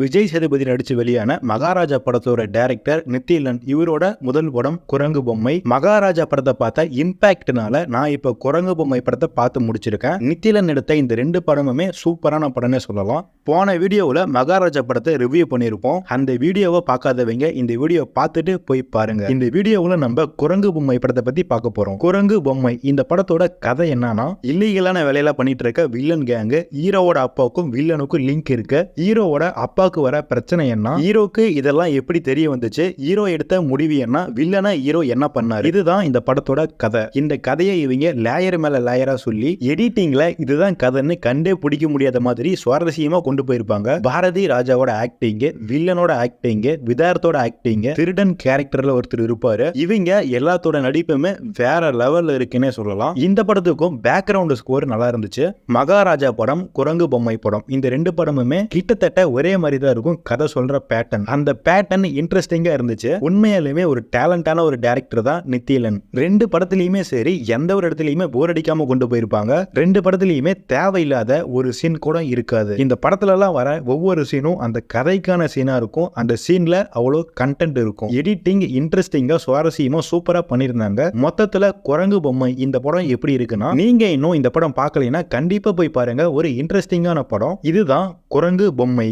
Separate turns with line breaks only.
விஜய் சேதுபதி நடிச்சு வெளியான மகாராஜா படத்தோட டைரக்டர் நித்திலன் இவரோட முதல் படம் குரங்கு பொம்மை. மகாராஜா படத்தை பார்த்த இம்பாக்ட்னால நான் இப்போ குரங்கு பொம்மை படத்தை பார்த்து முடிச்சிருக்கேன். நித்திலன் எடுத்த இந்த ரெண்டு படமுமே சூப்பரான படம்னு சொல்லலாம். போன வீடியோவில் மகாராஜா படத்தை ரிவ்யூ பண்ணியிருப்போம். அந்த வீடியோவை பார்க்காதவங்க இந்த வீடியோ பார்த்துட்டு போய் பாருங்க. இந்த வீடியோவில் நம்ம குரங்கு பொம்மை படத்தை பத்தி பார்க்க போறோம். குரங்கு பொம்மை இந்த படத்தோட கதை என்னன்னா இல்லீகலான வேலையெல்லாம் பண்ணிட்டு இருக்க வில்லன் கேங்கு ஹீரோவோட அப்பாவுக்கும் வில்லனுக்கும் லிங்க் இருக்கு. ஹீரோவோட அப்பா அப்பாவுக்கு வர பிரச்சனை என்ன? ஹீரோக்கு இதெல்லாம் எப்படி தெரிய வந்துச்சு? ஹீரோ எடுத்த முடிவு என்ன? வில்லனை ஹீரோ என்ன பண்ணாரு? இதுதான் இந்த படத்தோட கதை. இந்த கதையை இவங்க லேயர் மேல லேயரா சொல்லி எடிட்டிங்ல இதுதான் கதைன்னு கண்டே பிடிக்க முடியாத மாதிரி சுவாரஸ்யமா கொண்டு போயிருப்பாங்க. பாரதி ராஜாவோட ஆக்டிங் வில்லனோட ஆக்டிங் விதார்த்தோட ஆக்டிங் திருடன் கேரக்டர்ல ஒருத்தர் இருப்பாரு. இவங்க எல்லாத்தோட நடிப்புமே வேற லெவல்ல இருக்குன்னே சொல்லலாம். இந்த படத்துக்கும் பேக்ரவுண்ட் ஸ்கோர் நல்லா இருந்துச்சு. மகாராஜா படம் குரங்கு பொம்மை படம் இந்த ரெண்டு படமுமே கிட்டத்தட்ட ஒரே மாதிரி தான் இருக்கும். கதை சொல்ற பேட்டர்ன் அந்த பேட்டர்ன் இன்ட்ரெஸ்டிங்கா இருந்துச்சு. உண்மையாலுமே ஒரு டேலண்டான ஒரு டேரக்டர் தான் நித்திலன் ரெண்டு படத்துலையுமே சரி எந்த ஒரு இடத்துலயுமே போர் அடிக்காம கொண்டு போயிருப்பாங்க. ரெண்டு படத்துலையுமே தேவையில்லாத ஒரு சீன் கூட இருக்காது. இந்த படத்துல எல்லாம் வர ஒவ்வொரு சீனும் அந்த கதைக்கான சீனா இருக்கும். அந்த சீன்ல அவ்வளோ கண்டென்ட் இருக்கும். எடிட்டிங் இன்ட்ரெஸ்டிங்கா சுவாரஸ்யமா சூப்பரா பண்ணியிருந்தாங்க. மொத்தத்துல குரங்கு பொம்மை இந்த படம் எப்படி இருக்குன்னா நீங்க இன்னும் இந்த படம் பார்க்கலைன்னா கண்டிப்பா போய் பாருங்க. ஒரு இன்ட்ரெஸ்டிங்கான படம். இதுதான் குரங்கு பொம்மை.